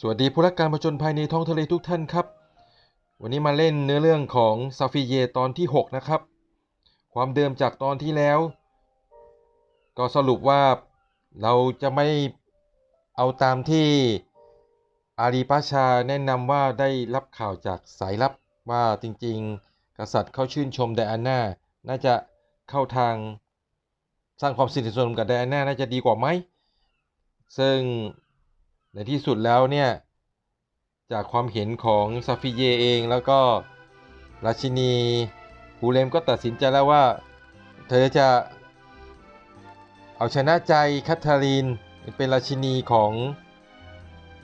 สวัสดีผู้รักการผจญภัยในท้องทะเลทุกท่านครับ วันนี้มาเล่นเนื้อเรื่องของซาฟิเยตอนที่ 6 นะครับ ความเดิมจากตอนที่แล้ว ก็สรุปว่าเราจะไม่เอาตามที่อาลีปาชาแนะนำว่าได้รับข่าวจากสายลับว่าจริงๆ กษัตริย์เขาชื่นชมไดอาน่า น่าจะเข้าทางสร้างความสนิทสนมกับไดอาน่าน่าจะดีกว่าไหม ซึ่ง ในที่สุดแล้วเนี่ย จากความเห็นของซาฟิเยเองแล้วก็ราชินีฮูเลมก็ตัดสินใจแล้วว่า เธอจะเอาชนะใจแคัตเธอรีนเป็นราชินีของ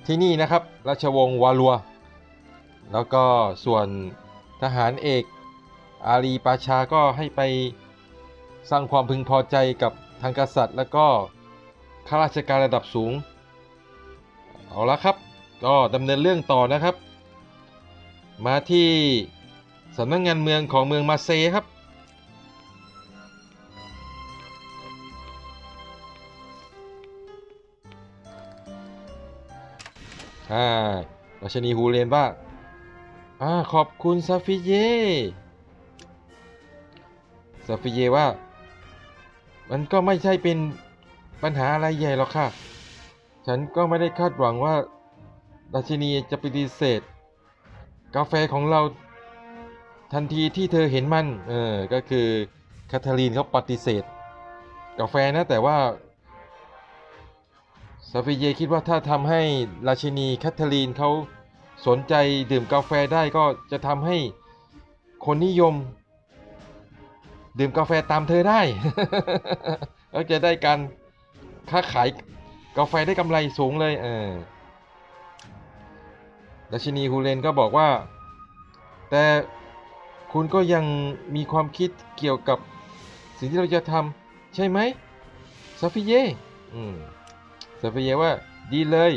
ที่นี่นะครับ ราชวงศ์วาลัว แล้วก็ส่วนทหารเอกอาลีปาชาก็ให้ไปสร้างความพึงพอใจกับทางกษัตริย์ แล้วก็ข้าราชการระดับสูง เอาละครับ ก็ดำเนินเรื่องต่อนะครับ มาที่สำนักงงานเมืองของเมืองมาเซครับ อ่าราชนีฮูเรนว่าอ่าขอบคุณซาฟิเยซาฟิเยว่า มันก็ไม่ใช่เป็นปัญหาอะไรใหญ่หรอกค่ะ ฉันก็ไม่ได้คาดหวังว่า ราชินีจะปฏิเสธ กาแฟของเราทันทีที่เธอเห็นมัน เออ ก็คือแคทเธอรีนเขาปฏิเสธ กาแฟนะแต่ว่าซาฟิเยคิดว่าถ้าทำให้ราชินีแคทเธอรีนเขาสนใจดื่มกาแฟได้ก็จะทำให้คนนิยม ดื่มกาแฟตามเธอได้ แล้วจะได้การค้าขาย กาแฟได้กำไรสูงเลยเออราชินีฮูเลนก็บอกว่า แต่คุณก็ยังมีความคิดเกี่ยวกับสิ่งที่เราจะทำใช่ไหมซาฟิเยอืมซาฟิเยว่าดีเลย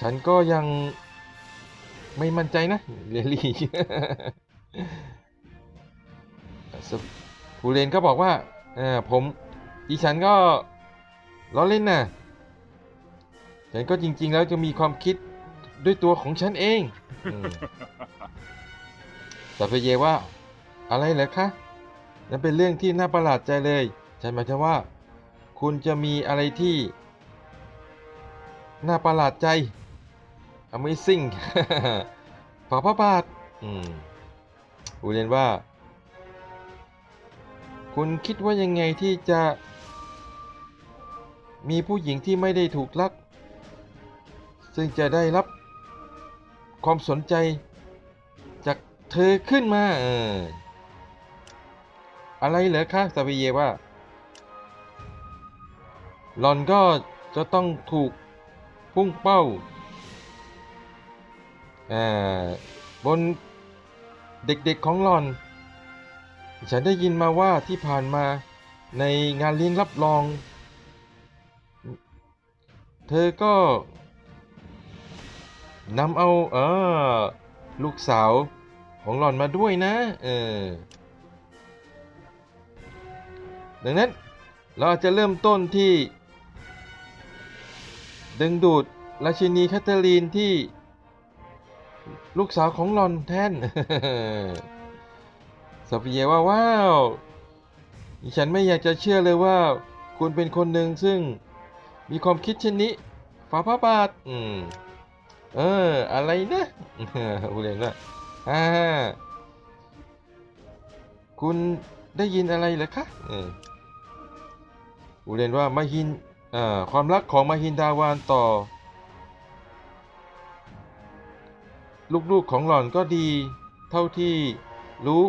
ฉันก็ยังไม่มั่นใจนะเรลลี่ฮูเลนก็บอกว่าเออผมดิฉันก็ ล้อเล่นนะฉันก็จริง ๆ แล้วจะมีความคิดด้วยตัวของฉันเองอืมสัพเยว่า อะไรเหรอคะ นั่นเป็นเรื่องที่น่าประหลาดใจเลย ฉันหมายถึงว่า คุณจะมีอะไรที่ น่าประหลาดใจ Amazing ฝาพระบาทอืมอูเรียนว่า คุณคิดว่ายังไงที่จะ มีผู้หญิงที่ไม่ได้ถูกลัก ซึ่งจะได้รับความสนใจจากเธอขึ้นมาเอออะไรเหรอคะซาบิเยว่าหลอนก็จะต้องถูกพุ่งเป้าอ่าบนเด็กๆของหลอน ฉันได้ยินมาว่าที่ผ่านมาในงานเลี้ยงรับรอง เธอก็นำเอาเออลูกสาวของหล่อนมาด้วยนะ เออ ดังนั้นเราอาจจะเริ่มต้นที่ ดึงดูดราชินีแคทเธอรีนที่ลูกสาวของหลอนแทนซาฟิเยว่าว้าว ฉันไม่อยากจะเชื่อเลยว่า คุณเป็นคนหนึ่งซึ่ง มีความคิดเช่นนี้ฝาพระบาทอืมเออ อะไรนะอูเรนว่าอ่าคุณได้ยินอะไรเหรอคะเอออูเรนว่ามาฮินอ่าความรักของมาฮินดาวานต่อ ลูกๆของหล่อนก็ดี เท่าที่รู้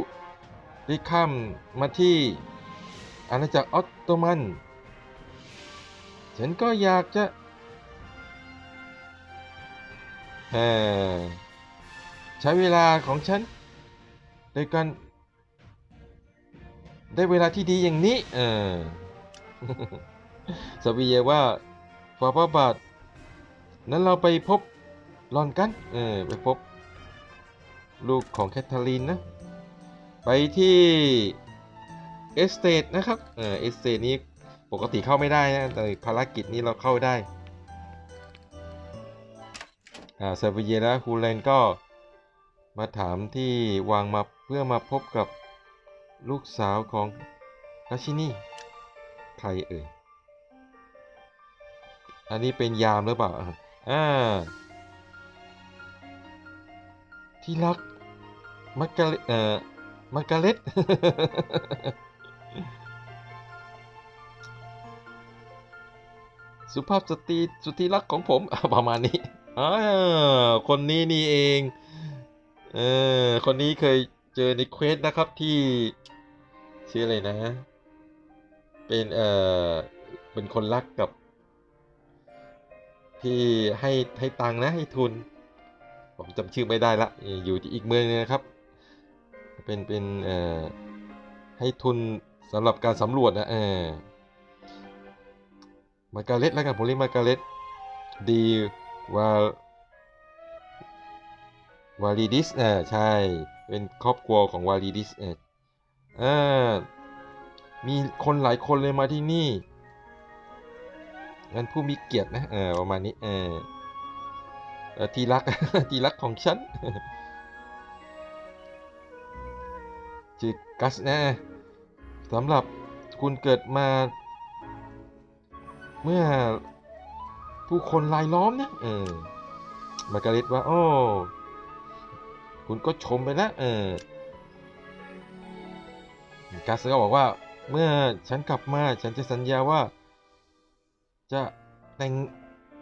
ได้ข้ามมาที่อาณาจักรออตโตมัน ฉันก็อยากจะเออใช้เวลาของฉันโดยการได้เวลาที่ดีอย่างนี้ เออสวีเยว่าฟาพระบาทนั้นเราไปพบลอนกัน เออ ไปพบ ลูกของแคทเธอรีนนะ ไปที่เอสเต e นะครับ เออเอสเต e นี้ ปกติเข้าไม่ได้นะแต่ภารกิจนี้เราเข้าได้อ่าซาฟิเยและฮูเลนก็มาถามที่วางมาเพื่อมาพบกับลูกสาวของราชินีใครเอ่ย อันนี้เป็นยามหรือเปล่า อ่า ที่รักมักกะลเอ่อมักกะเล็ด สุภาพสตรีสุดที่รักของผมประมาณนี้อ่าคนนี้นี่เองเออคนนี้เคยเจอในเควสนะครับที่ชื่ออะไรนะ เป็นเอ่อเป็นคนรักกับ ที่ให้ให้ตังนะให้ทุน ผมจำชื่อไม่ได้ละ อยู่ที่อีกเมืองนึงนะครับ เป็นเป็นเอ่อให้ทุนสำหรับการสำรวจนะเออ มาการเล็ตแล้วกันผมเรียกมาการเล็ตดีวาวาลีดิสเออใช่ เป็นครอบครัวของวาลีดิสเออเออมีคนหลายคนเลยมาที่นี่งั้นผู้มีเกียรตินะเออประมาณนี้เออที่รักที่รักของฉันชื่อกัสนะสำหรับคุณเกิดมา เมื่อผู้คนรายล้อมนะเออมาการิตว่า โอ้ คุณก็ชมไปนะเออกัสก็บอกว่า เมื่อฉันกลับมา ฉันจะสัญญาว่า จะแต่ง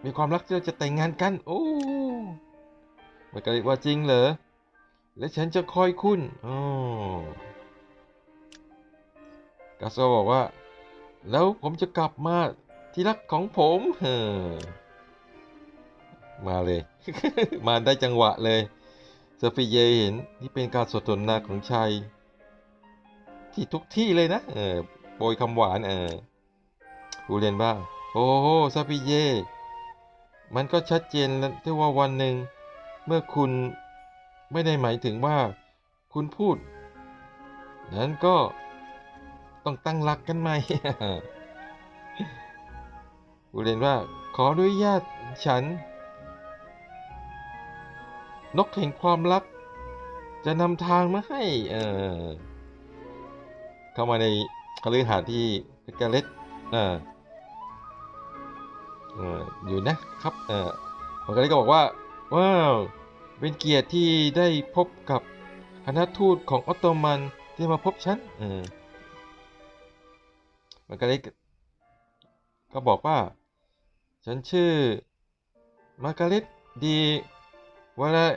มีความรักที่เราจะแต่งงานกัน โอ้มาการิตว่าจริงเหรอ และฉันจะคอยคุณอ๋อกัสก็บอกว่า แล้วผมจะกลับมา ที่รักของผมเออมาเลย มาได้จังหวะเลยเซฟิเยเห็นนี่เป็นการสนทนาของชายที่ทุกที่เลยนะ เออโปรยคำหวานเออกูเรียนบ้าง โอ้โหซาฟิเย มันก็ชัดเจนแล้วที่ว่าวันหนึ่ง เมื่อคุณไม่ได้หมายถึงว่าคุณพูด นั้นก็ต้องตั้งหลักกันไหม กูเรียนว่า ขออนุญาตฉัน นกแห่งความรัก จะนำทางมาให้ เออเข้ามาในคฤหาสน์ที่เกาเลตเออเอออยู่นะครับ เออมันก็เลยก็บอกว่า ว้าว เป็นเกียรติที่ได้พบกับคณะทูตของออตโตมันที่มาพบฉันเออมันก็เลยก็บอกว่า ฉันชื่อ มาการ็ตดีวาลา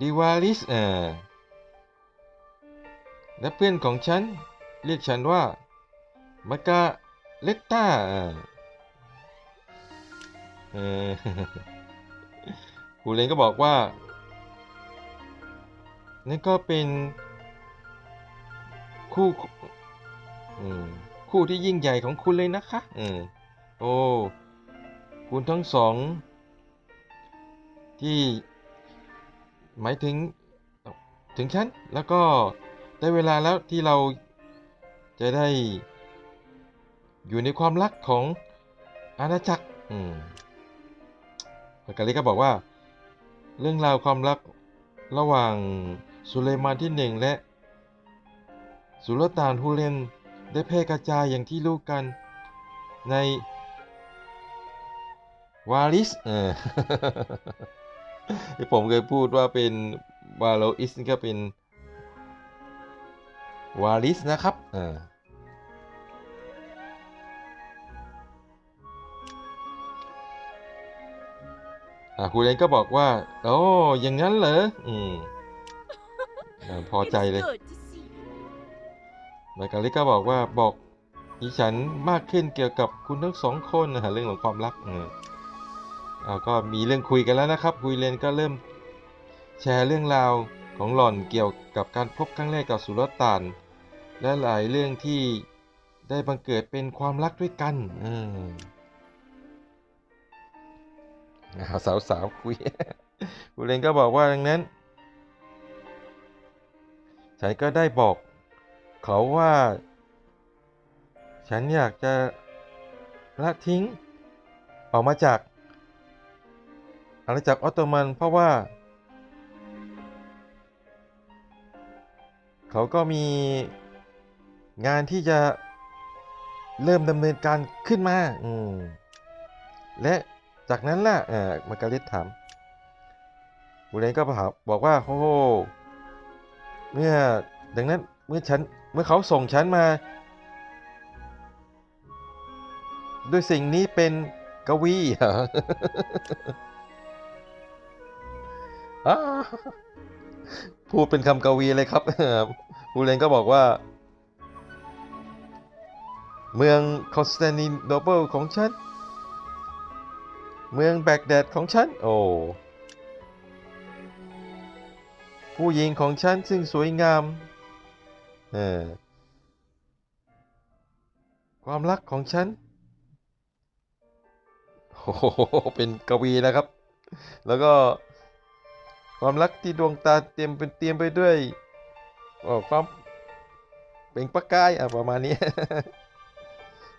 ดีวาลิสเออและเพื่อนของฉัน เรียกฉันว่า มากาเลตตาเออผู้เลนก็บอกว่า นั่นก็เป็นคู่คู่ที่ยิ่งใหญ่ของคุณเลยนะคะเออ โอ้คุณทั้งสอง ที่ หมายถึง ถึงฉัน แล้วก็ได้เวลาแล้วที่เราจะได้ อยู่ในความรักของอาณาจักร อืมพากาลิก็บอกว่า เรื่องราวความรักระหว่างสุเลมานที่หนึ่งและ สุลต่านฮูเลนได้แพร่กระจายอย่างที่รู้กันใน วาลิสเออที่ผมเคยพูดว่าเป็นวาโลอิสนี่ก็เป็นวาลิสนะครับเอออ่าคุณเลนก็บอกว่า โอ้อย่างนั้นเหรอ อืมอ่าพอใจเลย It was good to see you. มาการิก็บอกว่าบอกดิฉันมากขึ้นเกี่ยวกับคุณทั้งสองคนนะฮะเรื่องของความรักเออ เอาก็มีเรื่องคุยกันแล้วนะครับคุยเลนก็เริ่มแชร์เรื่องราวของหล่อนเกี่ยวกับการพบครั้งแรกกับสุลต่าน และหลายเรื่องที่ได้บังเกิดเป็นความรักด้วยกันออเอาสาวคุยคุยเลนก็บอกว่าดังนั้น ฉันก็ได้บอกเขาว่า ฉันอยากจะละทิ้งออกมาจาก อาณาจักรออตโตมันเพราะว่า เขาก็มีงานที่จะเริ่มดำเนินการขึ้นมา อืม และจากนั้นล่ะเออมาการิตถามบูเรนก็ถามบอกว่าโอ้โหเมื่อดังนั้นเมื่อฉันเมื่อเขาส่งฉันมา ด้วยสิ่งนี้เป็นกวีเหรอ พูดเป็นคำกวีเลยครับบูเรนก็บอกว่า เมืองคอนสแตนติโนเปิลของฉัน เมืองแบกแดดของฉัน โอ้ผู้หญิงของฉันซึ่งสวยงาม เออ ความรักของฉัน โอ้โห เป็นกวีนะครับ แล้วก็ ความรักที่ดวงตาเต็มเป็นเตรียมไปด้วยออความเปล่งประกายอะประมาณนี้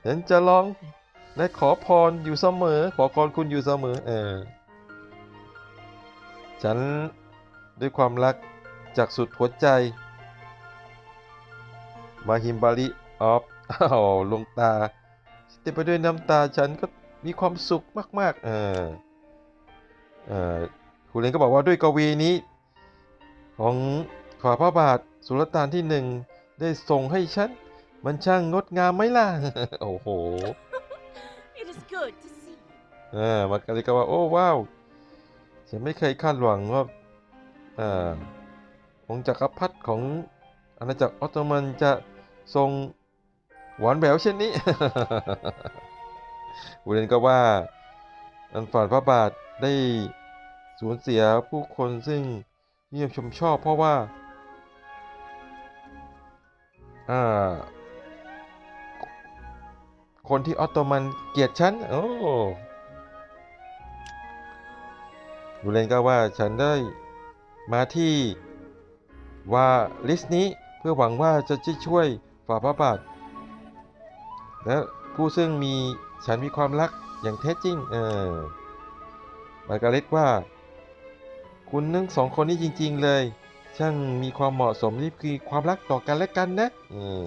ฉันจะร้องและขอพรอยู่เสมอ ขอพรคุณอยู่เสมอ เออ ฉันด้วยความรักจากสุดหัวใจ มาฮิมบาริออฟอ้าวลงตาเต็มไปด้วยน้ำตาฉันก็มีความสุขมาก ๆ เออ เออ คุณเลนก็บอกว่าด้วยกวีนี้ ของฝ่าพระบาทสุลต่านที่หนึ่งได้ส่งให้ฉัน มันช่างงดงามไหมล่ะ โอ้โห It is good to see you. เออมาการิก็ว่าโอ้ว้าวฉันไม่เคยคาดหวังว่าเอ่อองค์จักรพรรดิของอาณาจักรออตโตมันจะทรงหวานแหววเช่นนี้บูเรนก็ว่าอันฝ่านพระบาทได้ สูญเสียผู้คนซึ่งนิยมชมชอบเพราะว่าอาคนที่ออตโตมันเกลียดฉัน โอ้บูเรนก็ว่าฉันได้มาที่วาลิสนี้เพื่อหวังว่าจะช่วยฝ่าพระบาทและผู้ซึ่งมีฉันมีความรักอย่างแท้จริง เออ มาการเร็ตว่า คุณทั้งสองคนนี้จริง ๆ เลย ช่างมีความเหมาะสมนี่คือความรักต่อกันและกันนะอืม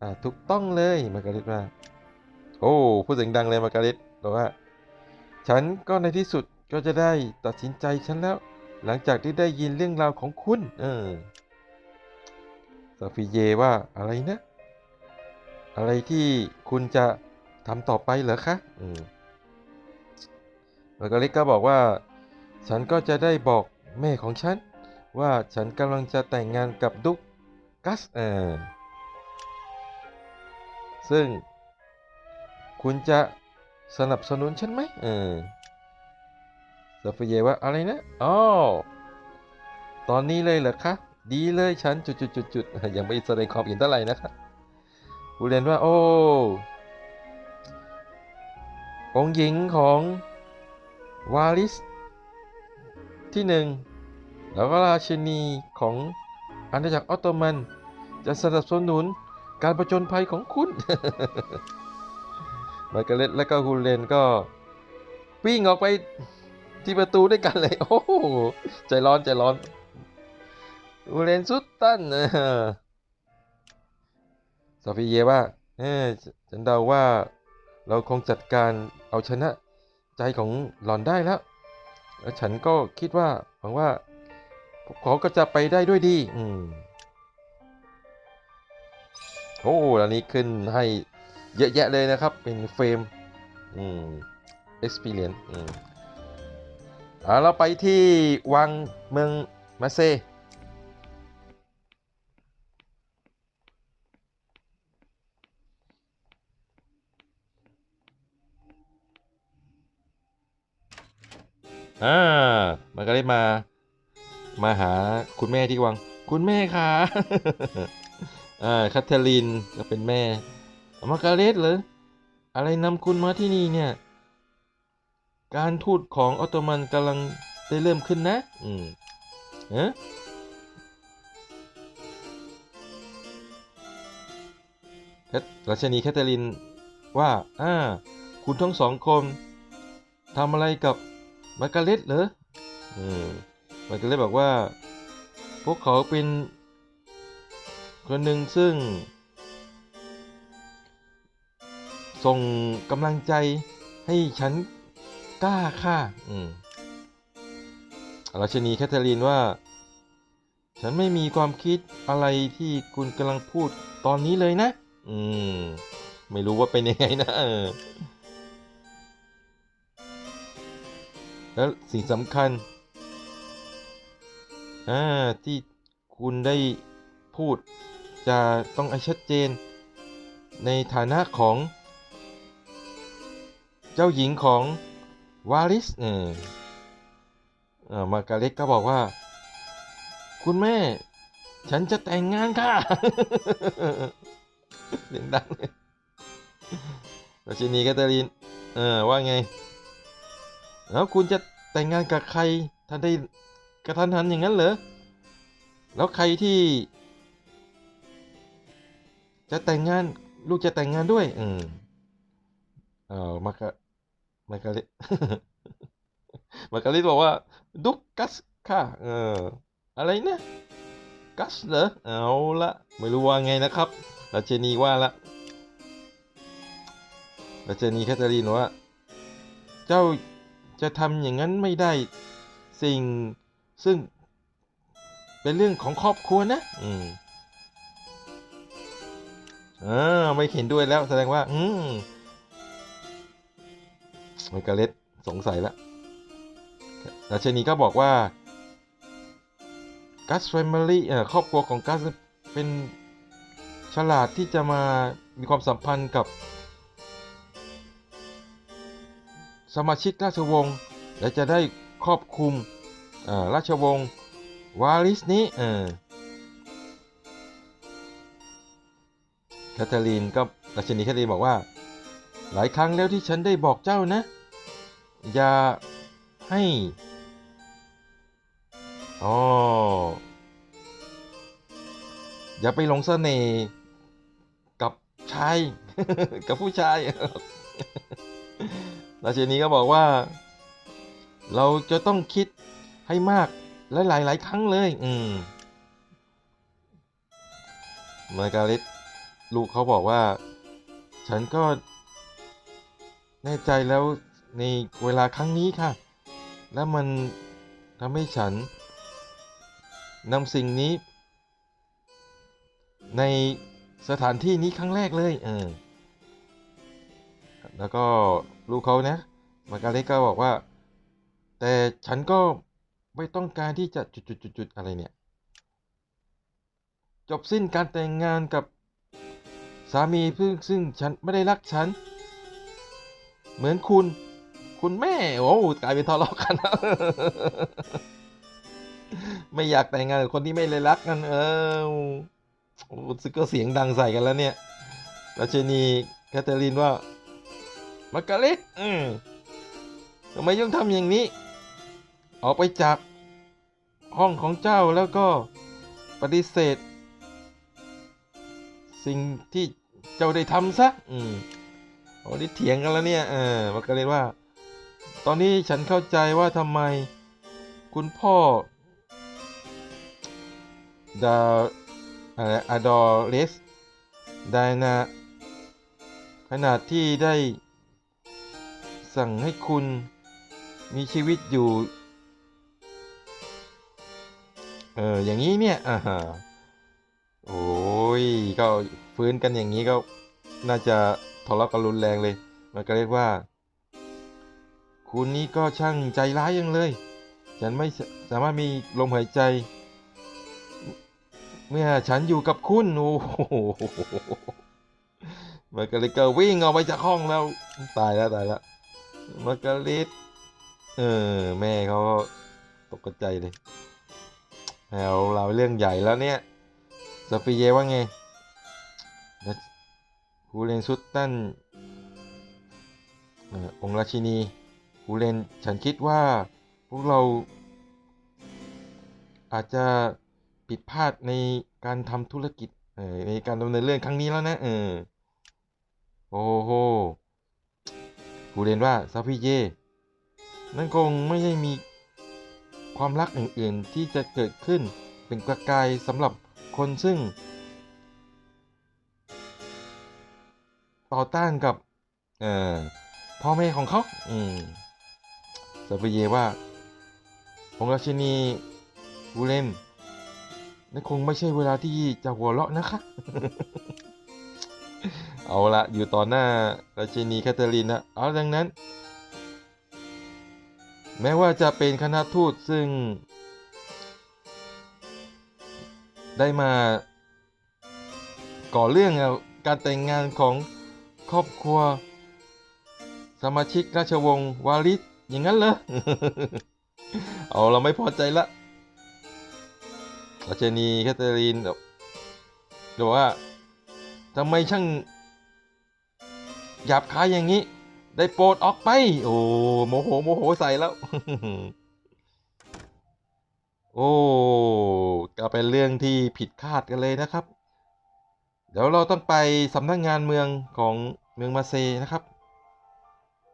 อ่าถูกต้องเลยมาการเร็ตว่าโอ้พูดเสียงดังเลยมาการเร็ตบอกว่า ฉันก็ในที่สุดก็จะได้ตัดสินใจฉันแล้ว หลังจากที่ได้ยินเรื่องราวของคุณ เออซาฟิเยว่าอะไรนะ อะไรที่คุณจะทำต่อไปเหรอคะ อืมมาการเร็ตก็บอกว่า ฉันก็จะได้บอกแม่ของฉัน ว่าฉันกำลังจะแต่งงานกับดุกกัสเออซึ่ง คุณจะสนับสนุนฉันไหมเออซาฟิเยว่าอะไรนะอ๋อตอนนี้เลยเหรอคะ ดีเลยฉันจุดจุดจุดจุดๆๆยังไม่แสดงความเห็นเท่าไหร่นะครับผู้เรียนว่า โอ้องหญิงของวาลิส ที่หนึ่งแล้วก็ราชินีของอาณาจักรออตโตมัน จะสนับสนุนการประจนภัยของคุณมาร์กเรตและก็ฮูเลนก็วิ่งออกไปที่ประตูด้วยกันเลย โอ้ใจร้อนใจร้อนฮูเลนสุดตันเออซาฟิเยว่าเออฉันเดาว่าเราคงจัดการเอาชนะใจของหลอนได้แล้ว แล้วฉันก็คิดว่าหวังว่าพวกเขาก็จะไปได้ด้วยดี อืมโอ้อันนี้ขึ้นให้เยอะแยะเลยนะครับ เป็นเฟรม อืม experience อืมอ่าเราไปที่วังเมืองมาเซ อ่ามันก็ได้มา มาหาคุณแม่ที่วัง คุณแม่ค่ะอ่าคัทเธอรีนก็เป็นแม่มาการเร็ตเหรออะไรนำคุณมาที่นี่เนี่ย การทูตของออตโตมันกำลังได้เริ่มขึ้นนะ อืมเอ๊ะแคราชนีแคทเธอรีนว่า อ่า คุณทั้งสองคนทำอะไรกับ มาร์การเร็ตเหรออืมาร์การเร็ตบอกว่า พวกเขาเป็น คนหนึ่งซึ่ง ส่งกำลังใจให้ฉันกล้าค่ะอืมราชินีแคทเธอรีนว่า ฉันไม่มีความคิดอะไรที่คุณกำลังพูดตอนนี้เลยนะ อืม ไม่รู้ว่าเป็นยังไงนะเออ แล้วสิ่งสำคัญที่คุณได้พูดจะต้องให้ชัดเจน ในฐานะของ เจ้าหญิงของวาลิสเออเอมากาเล็กก็บอกว่า คุณแม่ ฉันจะแต่งงานค่ะเสียงดังเลยราชินีแคทเธอรีนเออ ว่าไง แล้วคุณจะแต่งงานกับใครทันได้กระทันหันอย่างนั้นเหรอ แล้วใครที่ จะแต่งงานลูกจะแต่งงานด้วย อืมเออมากะมาการิมาการิบอกว่า ดุกกัสค่ะ เออ อะไรนะกัสเหรอ เอาละไม่รู้ว่าไงนะครับราเชนีว่าละราเชนีแคทเธอรีนว่า เจ้า จะทำอย่างนั้นไม่ได้สิ่งซึ่งเป็นเรื่องของครอบครัวนะ อืมอ่าไม่เห็นด้วยแล้วแสดงว่า อืมมกาเล็ตสงสัยแล้วราชนีก็บอกว่ากัสแฟมิลี่ครอบครัวของกัสเป็นฉลาดที่จะมามีความสัมพันธ์กับ สมาชิกราชวงศ์และจะได้ครอบคลุมอ่าราชวงศ์วาลิสนี้เออแคทเธอรีนก็ราชินีแคทเธอรีนบอกว่า หลายครั้งแล้วที่ฉันได้บอกเจ้านะ อย่าให้อ๋ออย่าไปหลงเสน่ห์กับชาย กับผู้ชาย ราชินีก็บอกว่า เราจะต้องคิดให้มากหลายหลายๆครั้งเลย อืมมาการิตลูกเขาบอกว่า ฉันก็แน่ใจแล้วในเวลาครั้งนี้ค่ะ และมันทำให้ฉันนำสิ่งนี้ ในสถานที่นี้ครั้งแรกเลย เออ แล้วก็ลูกเขานะมาการเล็กก็บอกว่า แต่ฉันก็ไม่ต้องการที่จะจุดๆๆอะไรเนี่ย จบสิ้นการแต่งงานกับสามีซึ่งซึ่งฉันไม่ได้รักฉัน เหมือนคุณ คุณแม่ โอ้กลายเป็นทะเลาะกัน ไม่อยากแต่งงานกับคนที่ไม่ได้รักกันเออโอ้สึกก็เสียงดังใส่กันแล้วเนี่ยราชนีแคทเธอรีนว่า มาการเล็ตอืมทำไมต้องทำอย่างนี้ ออกไปจาก ห้องของเจ้าแล้วก็ปฏิเสธ สิ่งที่เจ้าได้ทำซะ อืมโอ้นี่เถียงกันแล้วเนี่ย เออมาการเล็ตว่า ตอนนี้ฉันเข้าใจว่าทำไม คุณพ่อดาอะไรอดอเลสไดนาขนาดที่ได้ สั่งให้คุณมีชีวิตอยู่ เอออย่างนี้เนี่ยอ่าฮะโอ้ยก็ฟื้นกันอย่างนี้ก็น่าจะทะเลาะกันรุนแรงเลย มันก็เรียกว่า คุณนี่ก็ช่างใจร้ายยังเลย ฉันไม่สสามารถมีลมหายใจ เมื่อฉันอยู่กับคุณโอ้โหมันก็เลยก็วิ่งออกไปจากห้องแล้ว ตายแล้วตายแล้ว มาร์การิตเออ แม่เขาตกใจเลยแล้วเราเรื่องใหญ่แล้วเนี่ยสปีเยว่าไงฮูเลนซุตตันอองค์ราชินีฮูเลนฉันคิดว่าพวกเราอาจจะผิดพลาดในการทำธุรกิจในการดำเนินเรื่องครั้งนี้แล้วนะเออโอ้โห ฮูเลนว่าซาฟิเยนั่นคงไม่ได้มีความรักอื่นๆที่จะเกิดขึ้นเป็นประกายสำหรับคนซึ่ง ต่อต้านกับพ่อแม่ของเขาอืมซาเฟเยว่าองราชินีบูเลนนั่นคงไม่ใช่เวลาที่จะหัวเราะนะคะ เอาละอยู่ต่อหน้าราชินีแคทเธอรีนนะเอาดังนั้น แม้ว่าจะเป็นคณะทูตซึ่ง ได้มาก่อเรื่องการแต่งงานของครอบครัว สมาชิกราชวงศ์วาลิสอย่างนั้นเหรอเอาเราไม่พอใจละราชนีแคทเธอรีนบอกว่าทำไมช่าง หยาบคายอย่างนี้ ได้โปรดออกไป โอ้โมโหโมโหใส่แล้ว โอ้ก็เป็นเรื่องที่ผิดคาดกันเลยนะครับ เดี๋ยวเราต้องไปสำนักงานเมืองของเมืองมาเซนะครับ